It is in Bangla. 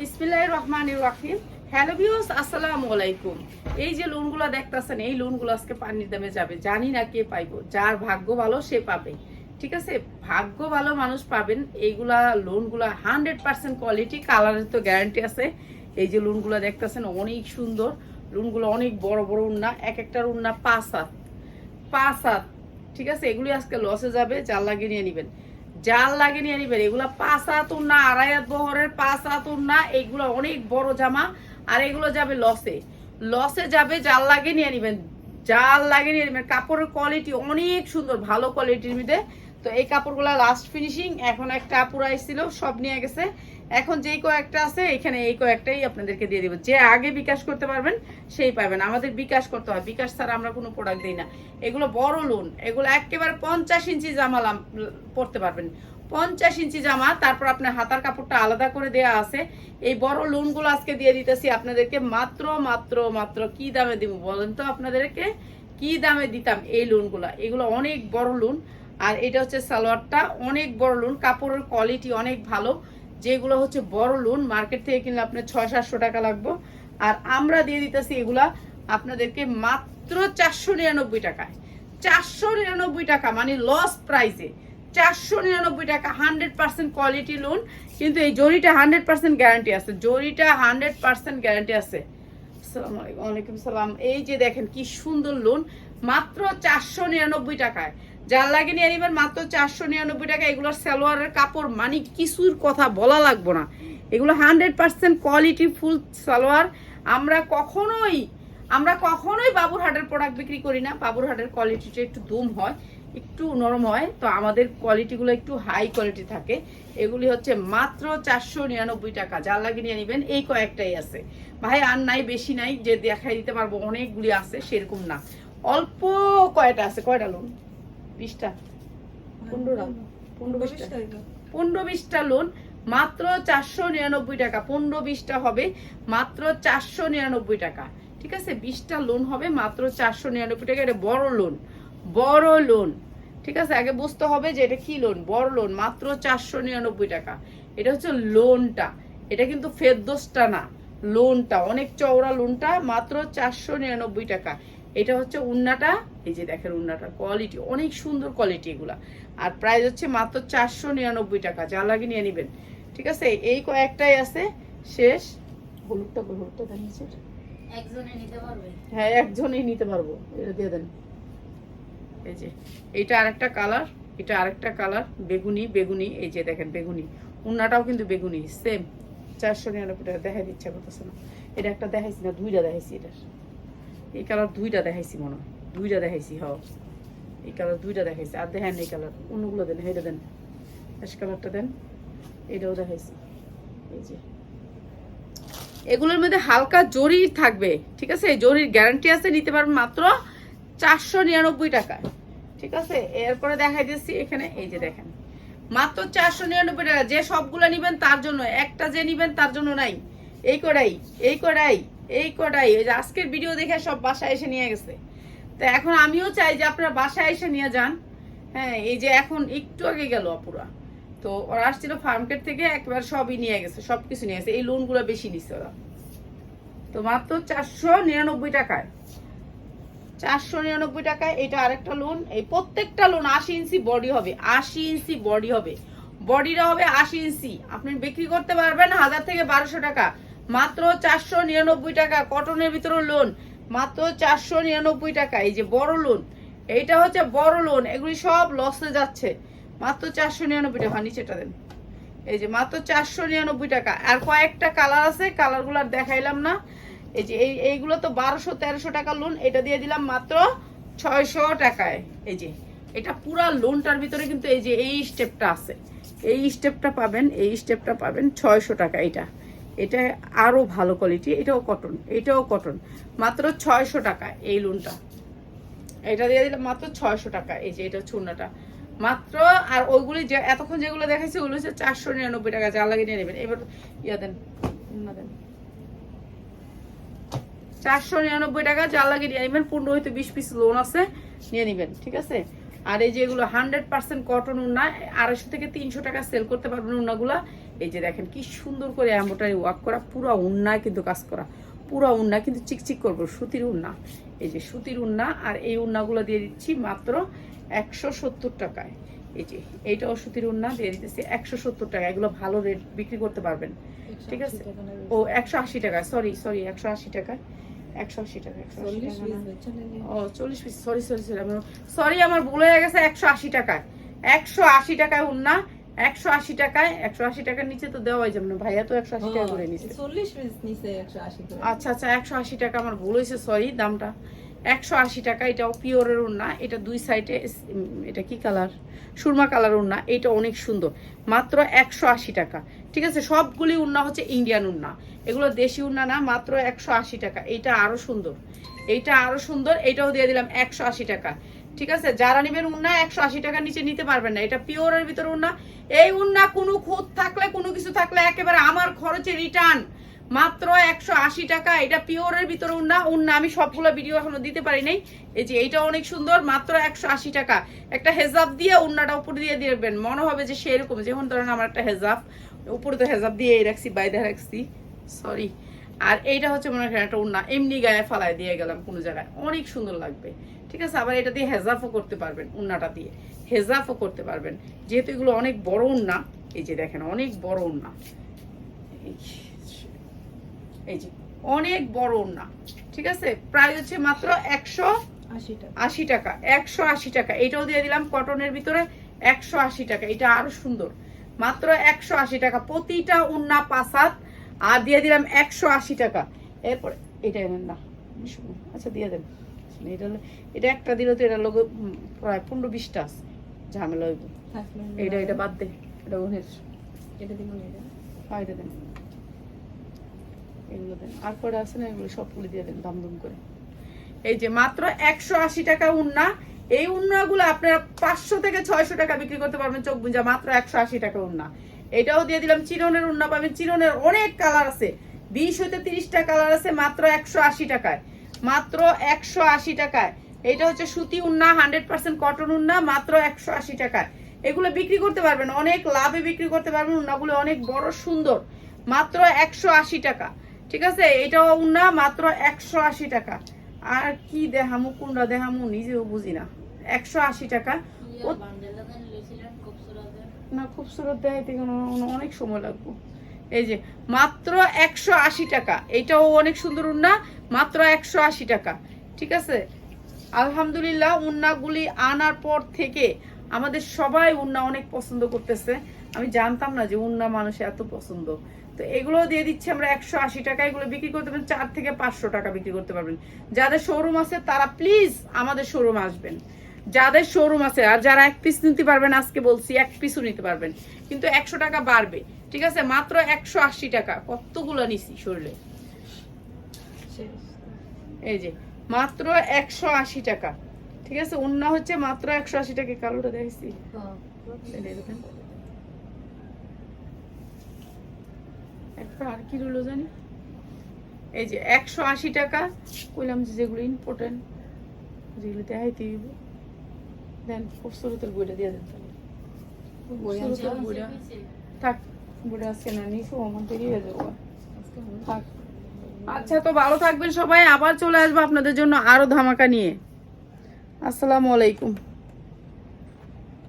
বিসমিল্লাহ রহমান রাহিম। হ্যালো ভিউস আসসালামু আলাইকুম। এই যে লোনগুলো দেখতেছেন, এই লোনগুলো আজকে পানির দামে যাবে। জানি না কে পাইবো, যার ভাগ্য ভালো সে পাবে। ঠিক আছে? ভাগ্য ভালো মানুষ পাবেন, এইগুলা লোনগুলা হান্ড্রেড পার্সেন্ট কোয়ালিটি, কালারের তো গ্যারান্টি আছে। এই যে লোনগুলো দেখতেছেন, অনেক সুন্দর। লোনগুলো অনেক বড় বড় উন্না, এক একটার উন্না পাঁচ হাত। পাঁচ হাত। ঠিক আছে? এগুলি আজকে লসে যাবে জাল লাগিয়ে নিয়ে নিবেন। জাল লাগিয়ে নিয়ে নিবেন এগুলো পাঁচা তুন না আড়াই বহরের পাঁচা হাত না এগুলো অনেক বড় জামা, আর এগুলো যাবে লসে। লসে যাবে, জাল লাগিয়ে নিয়ে নিবেন জাল লাগিয়ে নিয়ে নিবেন কাপড়ের কোয়ালিটি অনেক সুন্দর, ভালো কোয়ালিটির মধ্যে। তো এই কাপড়গুলো লাস্ট ফিনিশিং এখন একটা আপুরা এসেছিল সব নিয়ে গেছে। এখন যেই কয়েকটা আছে, এখানে এই কয়েকটাই আপনাদেরকে দিয়ে দিব। যে আগে বিকাশ করতে পারবেন, সেই পাবেন। আমাদের বিকাশ করতে হয়। বিকাশ ছাড়া আমরা কোনো প্রোডাক্ট দিই না। এগুলো বড় লোন এগুলো একেবারে পঞ্চাশ ইঞ্চি জামা পরতে পারবেন। পঞ্চাশ ইঞ্চি জামা, তারপর আপনার হাতার কাপড়টা আলাদা করে দেয়া আছে। এই বড় লোনগুলো আজকে দিয়ে দিতেছি আপনাদেরকে। মাত্র মাত্র মাত্র কি দামে দিব বলেন তো আপনাদেরকে? কি দামে দিতাম এই লোনগুলো এগুলো অনেক বড় লোন আর এটা হচ্ছে সালোয়ারটা। অনেক বড় লোন কাপড়ের কোয়ালিটি অনেক ভালো। যেগুলো হচ্ছে বড় লোন মার্কেট থেকে কিনলে আপনার ছয় সাতশো টাকা লাগবে। আর আমরা দিয়ে দিতেছি এগুলা আপনাদেরকে মাত্র চারশো নিরানব্বই টাকায়। চারশো নিরানব্বই টাকা মানে লস প্রাইসে চারশো নিরানব্বই টাকা হান্ড্রেড পার্সেন্ট কোয়ালিটি লোন কিন্তু এই জরিটা হান্ড্রেড পার্সেন্ট গ্যারান্টি আছে। জরিটা হান্ড্রেড পার্সেন্ট গ্যারান্টি আছে। আসসালামু আলাইকুম, ওয়ালাইকুম সালাম। এই যে দেখেন কি সুন্দর লোন মাত্র চারশো নিরানব্বই টাকায়। যার লাগে নিয়ে নিবেন মাত্র চারশো নিরানব্বই টাকা, এগুলোর সালোয়ারের কাপড় মানে কিছুর কথা বলা লাগবো না। এগুলো hundred percent quality full salwar. আমরা কখনোই আমরা কখনোই বাবুরহাটের প্রোডাক্ট বিক্রি করি না। বাবুরহাটের কোয়ালিটিটা একটু দুম হয়, একটু নরম হয়। তো আমাদের কোয়ালিটিগুলো একটু হাই কোয়ালিটি থাকে। এগুলি হচ্ছে মাত্র চারশো নিরানব্বই টাকা। যার লাগে নিয়ে নেবেন এই কয়েকটাই আছে। ভাই, আর নাই, বেশি নাই, যে দেখাই দিতে পারব, অনেকগুলি আছে, সেরকম না। অল্প কয়টা আছে? কয়টা লোন? বিশটা। পনেরোটা পনেরো বিশটা। পনেরো বিশটা লোন মাত্র চারশো নিরানব্বই টাকা। পনেরো বিশটা হবে মাত্র চারশো নিরানব্বই টাকা। ঠিক আছে? বিশটা লোন হবে মাত্র চারশো নিরানব্বই টাকা। এটা বড় লোন বড় লোন ঠিক আছে? আগে বুঝতে হবে যে এটা কি লোন বড় লোন মাত্র চারশো নিরানব্বই টাকা। এটা হচ্ছে লোনটা এটা কিন্তু ফেরদোসটা না লোনটা অনেক চওড়া লোনটা মাত্র চারশো নিরানব্বই টাকা। এটা হচ্ছে উন্নাটা এই যে দেখেন উন্নাটা কোয়ালিটি অনেক সুন্দর কোয়ালিটি এগুলা। আর প্রাইস হচ্ছে মাত্র চারশো নিরানব্বই টাকা যা লাগে নিয়ে নেবেন। ঠিক আছে? এই কয়েকটাই আছে শেষ। হলুদটা? হলুদটা দেন একজনে নিতে পারবে? হ্যাঁ একজনেই নিতে পারব। এটা দিয়ে দেন। এই যে এইটা আরেকটা কালার এটা আরেকটা কালার বেগুনি বেগুনি এই যে দেখেন বেগুনি। উন্নাটাও কিন্তু বেগুনি সেম চারশো নিরানব্বই টাকা দেখাই দিচ্ছে করতেছে না। এটা একটা দেখাইছি না দুইটা দেখাইছি এটা এই কালার দুইটা দেখাইছি মনে হয়। দুইটা দেখাইছি হ এই কালার দুইটা দেখাইছি। আর দেখেন এই কালার অন্যগুলো দেন এটা দেন। অ্যাশ কালারটা দেন এটাও দেখাইছি। এই যে। এগুলোর মধ্যে হালকা জরি থাকবে, ঠিক আছে? জরির গ্যারান্টি আছে, নিতে পারবেন মাত্র চারশো নিরানব্বই টাকায়, ঠিক আছে? এরপরে দেখাই দিচ্ছি এখানে, এই যে দেখেন। মাত্র চারশো নিরানব্বই টাকা, যে সবগুলো নিবেন তার জন্য, একটা যে নিবেন তার জন্য নাই। এই কড়াই এই কড়াই এই কড়াই। ওই যে আজকের ভিডিও দেখে সব বাসায় এসে নিয়ে গেছে। তো এখন আমিও চাই যে আপনারা বাসায় এসে নিয়ে যান। হ্যাঁ এই যে এখন একটু আগে গেল অপুরা তো ওরা আসছিল ফার্মকেট থেকে, একবার সবই নিয়ে গেছে, সবকিছু নিয়ে গেছে। এই লোনগুলো বেশি নিচ্ছে ওরা। তো মাত্র চারশো নিরানব্বই টাকায়। চারশো নিরানব্বই টাকায় এটা আরেকটা লোন এই প্রত্যেকটা লোন আশি ইঞ্চি বডি হবে, আশি ইঞ্চি বডি হবে। বডিটা হবে আশি ইঞ্চি। আপনি বিক্রি করতে পারবেন হাজার থেকে বারোশো টাকা। মাত্র চারশো নিরানব্বই টাকা কটনের ভিতরে লোন মাত্র চারশো নিরানব্বই টাকা। এই যে বড় লোন এইটা হচ্ছে বড় লোন এগুলি সব লসে যাচ্ছে। মাত্র চারশো নিরানব্বই টাকা নিচেটা দেন। এই যে মাত্র চারশো নিরানব্বই টাকা। আর কয়েকটা কালার আছে কালারগুলো আর দেখাইলাম না। এই যে এই, এইগুলো তো বারোশো তেরোশো টাকা লোন এটা দিয়ে দিলাম মাত্র ছয়শো টাকায়। এই যে, এটা পুরা লোনটার ভিতরে কিন্তু এই যে এই স্টেপটা আছে। এই স্টেপটা পাবেন, এই স্টেপটা পাবেন ছয়শো টাকা এটা এটা আরও ভালো কোয়ালিটি এটাও কটন এটাও কটন মাত্র ছয়শো টাকা এই লোনটা এটা দিয়ে দিলাম মাত্র ছয়শো টাকা, এই যে এটা চূর্ণাটা। মাত্র, আর ওইগুলি যে এতক্ষণ যেগুলো দেখাইছে, ওগুলো হচ্ছে চারশো নিরানব্বই টাকা, যা লাগিয়ে নিয়ে নেবেন। এবার, ইয়া দেন না দেন। চারশো নিরানব্বই টাকা যা লাগিয়ে নিয়ে নেবেন, পনেরো হয়তো বিশ পিস লোন আছে, নিয়ে নেবেন, ঠিক আছে? আর এই যে এগুলো হান্ড্রেড পার্সেন্ট কটন উন্না আড়াইশো থেকে তিনশো টাকা সেল করতে পারবেন উন্নাগুলা এই যে দেখেন কি সুন্দর করে এম্বোটারি ওয়ার্ক করা পুরো উন্নায় কিন্তু কাজ করা। পুরো উন্না কিন্তু চিকচিক করব সুতির উন্না। এই যে সুতির উন্না আর এই উন্নাগুলো দিয়ে দিচ্ছি মাত্র একশো সত্তর টাকায়। এই যে এইটাও সুতির উন্না দিয়ে দিতেছি একশো সত্তর টাকা। এগুলো ভালো রেট বিক্রি করতে পারবেন। ঠিক আছে? ও একশো আশি টাকা সরি সরি একশো আশি টাকা একশো আশি টাকা একশো ও চল্লিশ পিস সরি সরি সরি আমার সরি আমার ভুল হয়ে গেছে একশো আশি টাকায়। একশো আশি টাকায় উন্না একশো আশি টাকায় একশো আশি টাকার নিচে তো দেওয়াই যাবে না। ভাইয়া তো একশো আশি টাকা করে নিচ্ছে চল্লিশ পিস নিচে একশো আশি আচ্ছা আচ্ছা একশো আশি টাকা আমার ভুল হয়েছে সরি দামটা। একশো আশি টাকা এটাও পিওরের উন্না এটা দুই সাইডে এটা কি কালার? সুরমা কালার উন্না এটা অনেক সুন্দর। মাত্র একশো আশি টাকা। ঠিক আছে সবগুলি উন্না হচ্ছে ইন্ডিয়ান উন্না এগুলো দেশি উন্না না মাত্র একশো আশি টাকা। এইটা আরও সুন্দর। এইটা আরও সুন্দর এটাও দিয়ে দিলাম একশো আশি টাকা। ঠিক আছে? যারা নেবেন উন্না, একশো আশি টাকার নিচে নিতে পারবেন না। এটা পিওরের ভিতরে উন্না। এই উন্না কোনো খুঁত থাকলে, কোনো কিছু থাকলে একেবারে আমার খরচে রিটার্ন মাত্র একশো আশি টাকা, এটা পিওরের ভিতরে উন্না। উন্না, আমি সবগুলো ভিডিও এখনও দিতে পারি নাই। এই যে এইটা অনেক সুন্দর, মাত্র একশো আশি টাকা। একটা হেজাব দিয়ে উন্নাটা উপরে দিয়ে দিবেন। মনে হবে যে সেরকম। যেমন ধরেন আমার একটা হেজাব, উপরে তো হেজাব দিয়ে রাখছি, বাইরে রাখছি। সরি আর এইটা হচ্ছে মনে করেন একটা উন্না। এমনি গায়ে ফালায় দিয়ে গেলাম কোনো জায়গায়। অনেক সুন্দর লাগবে। ঠিক আছে? আবার এটা দিয়ে হেজাফও করতে পারবেন উন্নাটা দিয়ে। হেজাফও করতে পারবেন। যেহেতু এগুলো অনেক বড় উন্না এই যে দেখেন অনেক বড় উন্না। এই যে অনেক বড় উন্না ঠিক আছে? প্রাইস হচ্ছে মাত্র একশো আশি টাকা। একশো আশি টাকা। এটাও দিয়ে দিলাম কটনের ভিতরে একশো আশি টাকা। এটা আরও সুন্দর। মাত্র একশো আশি টাকা। প্রতিটা উন্না পাসাত আর দিয়ে দিলাম একশো আশি টাকা। এরপরে এটা না। আচ্ছা দিয়ে দেন। এটা হলো- এটা একটা দিলে তো এটা লোক প্রায় পনেরো বিশটা আছে ঝামেলা হইব। এইটা এটা বাদ দে এটা ওনের এটা দিব না এটা। হ্যাঁ, এটা দেন। এগুলো দেন। আর পরে আছে না এগুলো সবগুলো দিয়ে দেন দাম দুম করে। এই যে মাত্র একশো আশি টাকা উন্না। এই উন্নাগুলো আপনারা পাঁচশো থেকে ছয়শো টাকা বিক্রি করতে পারবেন চোখ বুঝা মাত্র একশো আশি টাকা উন্না। এটাও দিয়ে দিলাম চিরনের উন্না পাবেন চিরনের অনেক কালার আছে। বিশ হইতে তিরিশটা কালার আছে মাত্র একশো আশি টাকায়। মাত্র একশো আশি টাকায়। এটা হচ্ছে সুতি উন্না হান্ড্রেড পার্সেন্ট কটন উন্না মাত্র একশো আশি টাকায়। এগুলো বিক্রি করতে পারবেন অনেক লাভে বিক্রি করতে পারবেন উন্নাগুলো অনেক বড় সুন্দর। মাত্র একশো আশি টাকা ঠিক আছে? এটাও উন্না মাত্র একশো আশি টাকা। আর কি দেহামু কোনটা দেহামু নিজেও বুঝি না। একশো আশি টাকা। না খুব সুরত দেখাইতে অনেক সময় লাগবে। এই যে, মাত্র একশো আশি টাকা। এইটাও অনেক সুন্দর উন্না, মাত্র একশো আশি টাকা। ঠিক আছে? আলহামদুলিল্লাহ, উন্নাগুলি আনার পর থেকে আমাদের সবাই উন্না অনেক পছন্দ করতেছে। আমি জানতাম না যে উন্না মানুষ এত পছন্দ। তো এগুলো দিয়ে দিচ্ছি আমরা একশো আশি টাকা। এগুলো বিক্রি করতে পারবেন, চার থেকে পাঁচশো টাকা বিক্রি করতে পারবেন। যাদের শোরুম আছে, তারা প্লিজ আমাদের শোরুম আসবেন। যাদের শোরুম আছে, আর যারা এক পিস নিতে পারবেন, আজকে বলছি এক পিসও নিতে পারবেন। কিন্তু একশো টাকা বাড়বে, ঠিক আছে? মাত্র একশো আশি টাকা। কতগুলো নিছি শরীরে? এই যে, মাত্র একশো আশি টাকা। ঠিক আছে? অন্য হচ্ছে মাত্র একশো আশি টাকা। কালোটা দেখছি আর কি রইল জানি? এই যে, একশো আশি টাকা। কইলাম যেগুলো ইম্পর্টেন্ট যেগুলো দেখাইতে দেন খুবসুরতের বইটা দিয়ে দেন খুবসুরতের বইটা। থাক বইটা আজকে না নিছো আমার দেরি হয়ে যাব থাক। আচ্ছা তো ভালো থাকবেন সবাই আবার চলে আসব আপনাদের জন্য আরও ধামাকা নিয়ে। আসসালামু আলাইকুম।